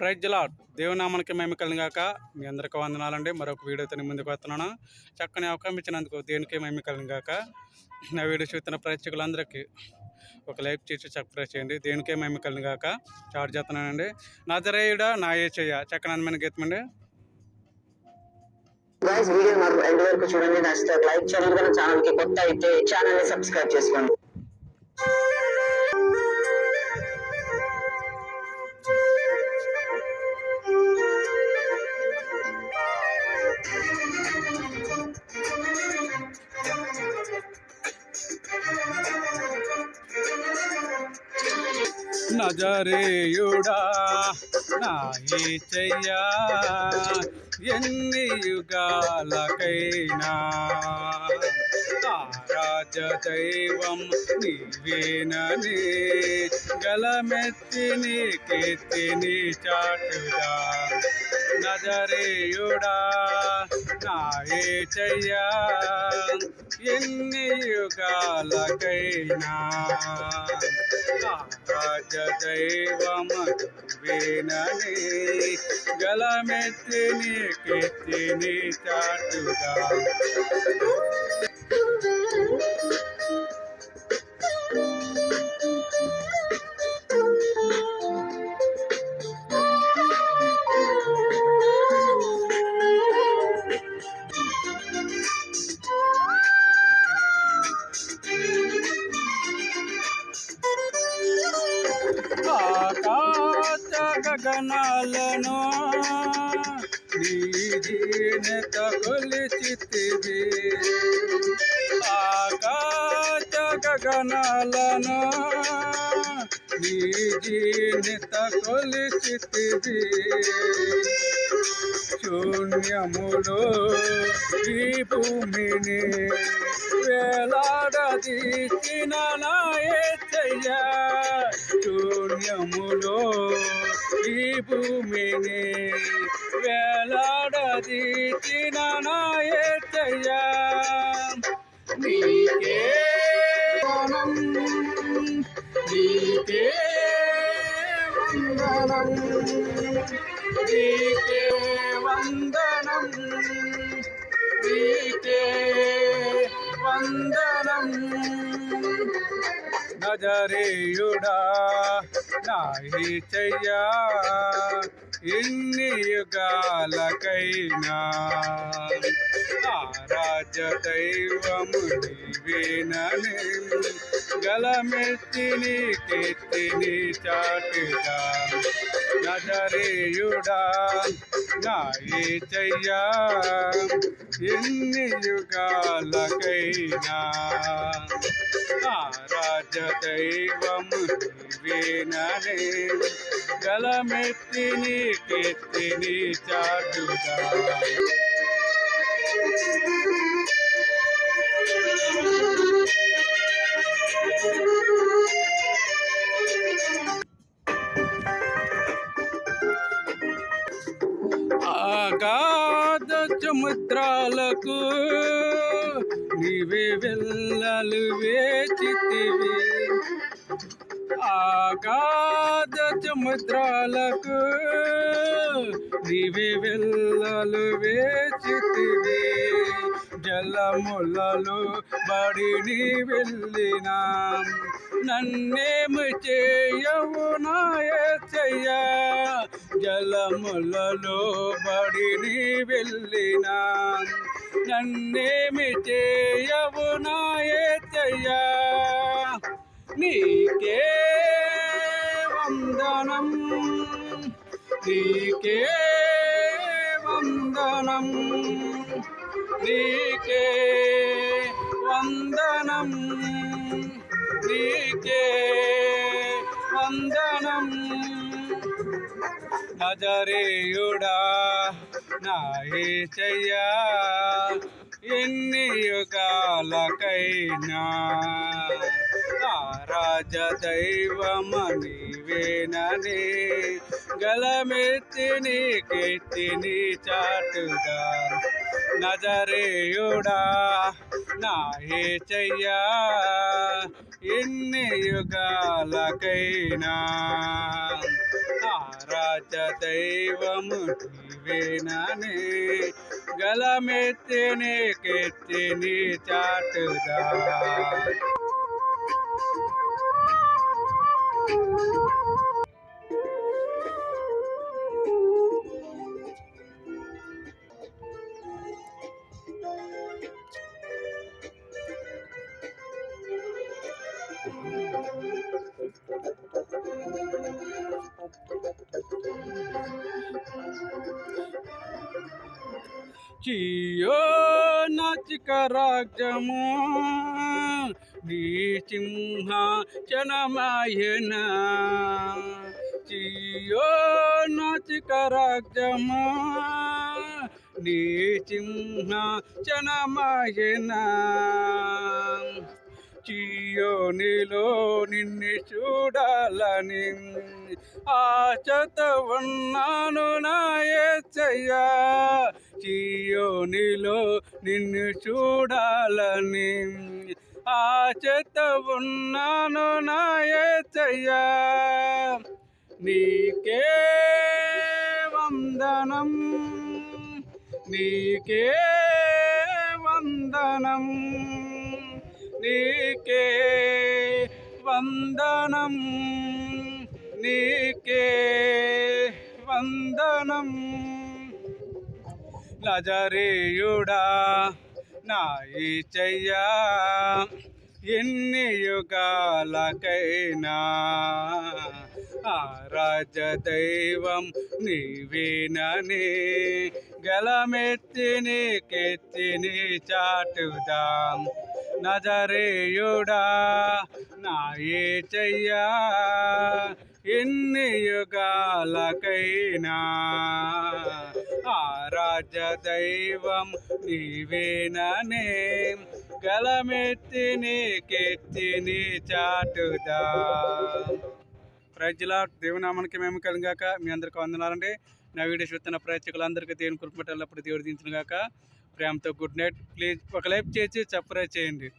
Praise lord దేవునామానికి మేము కలిగాక మీ అందరికీ వందనాలండి. మరొక వీడియోతో నేను ముందుకు వస్తున్నాను. చక్కని అవకాశం ఇచ్చినందుకు దేనికి మేము కలిగాక నా వీడియో చూస్తున్న ప్రేక్షకులందరికీ ఒక లైక్ చేసి సబ్స్క్రైబ్ చేయండి. దేనికే మేము కలిగాక చార్జ్ చేస్తున్నానండి. నా నజరేయుడా నా ఏ చెయ్య చక్కని అందమైన గీతమండి గైస్ వీడియో మాకు ఎండ్ వరకు చూడండి. నచ్చితే లైక్ చేయండి. కానీ ఛానల్కి కొత్త అయితే ఛానల్ని సబ్స్క్రైబ్ చేసుకోండి. నజరేయుడా నా చెయ్యా? ఎన్ని యుగాలకైనా ఆరాజ దైవం నీవేనని గలమెత్తి నీ కీర్తిని చాటుగా నజరేయుడా నా చెయ్యా? ఎన్ని యుగాలకైనా రాజ వినని గలమెత్తిని కీర్తిని చాటుగా గగనాలను నీ దీనత కొలిచితివి. ఆకాశ గగనాలను నీ దీనత కొలిచితివి. శూన్యములో ఈ భూమిని వేలాడదీసిన నాయచ్చయ్య శూన్యములో ఈ భూమిని వేలాడదీసిన నాయచ్చయ్య నీకే నీకే వందనం నీకే ప్రీతే వందనం నజరేయుడా నాయి చెయ్యా ఇన్ని యుగాలకైనా రాజ దైవము నీవేనని గలమెత్తిని కెత్తిని చాటుగా నజరేయుడా నాయి చెయ్యా. ఎన్ని యుగాలకైనా రాజ దైవము నీవేనని. గలమెత్తిని కీర్తిని చాటుగా. Thank you. ఆగాధ సముద్రాలకు. నీవే వెళ్ళలు వేచితివి. ఆగాధ సముద్రాలకు. నీవే వెళ్ళలు వేచితివి. జలములలో బడిని వెళ్ళిన. నన్నేమి చేయవు నాయ చెయ్యా. జలములలో బడిని వెళ్ళినా నన్నేమి చేయవు నాయచయ్యా నీకే వందనం. నీకే వందనం. నీకే వందనం. నీకే వందనం. నజరేయుడా నాయి చెయ్యా ఎన్ని యుగాలకైనా రాజ దైవమని వేనని గలమెత్తిని కీర్తిని చాటుగా. నజరేయుడా నాయే చెయ్యా ఎన్ని యుగాలకైనా ఆరాధ్య దైవము నీవేనని గలమెత్తిని కెత్తిని చాటుదా చియో నచిక రాజ్యము నీ సింహ చనమాయన చియో నచిక రాజ్యము నీ సింహ చనమాయన చియోనిలో నిన్ను చూడాలని ఆశత ఉన్నాను నాయ చెయ్యా చియోనిలో నిన్ను చూడాలని ఆశత ఉన్నాను నా నీకే వందనం నీకే వందనం నీకే వందనం నీకే వందనం. లజరేయుడా నాయి చెయ్యా. ఎన్ని యుగాలకైనా ఆరాజ దైవం నీవేనని గలమెత్తిని కెత్తిని చాటుదాం. నజరేయుడా నాయి చెయ్యా. ఎన్ని యుగాలకైనా ఆరాధ్య దైవం నీవేననే. నీకెత్తి నీ చాటుదా. ప్రజల దేవునామానికి మేము కలిగాక. మీ అందరికీ వందనాలండి. నా వీడియో చూస్తున్న ప్రేక్షకులందరికీ దేవుని కృపటల్లప్పుడు దేవుడు దించిన గాక ప్రేమతో గుడ్ నైట్. ప్లీజ్ ఒక లైక్ చేసి సబ్స్క్రైబ్ చేయండి.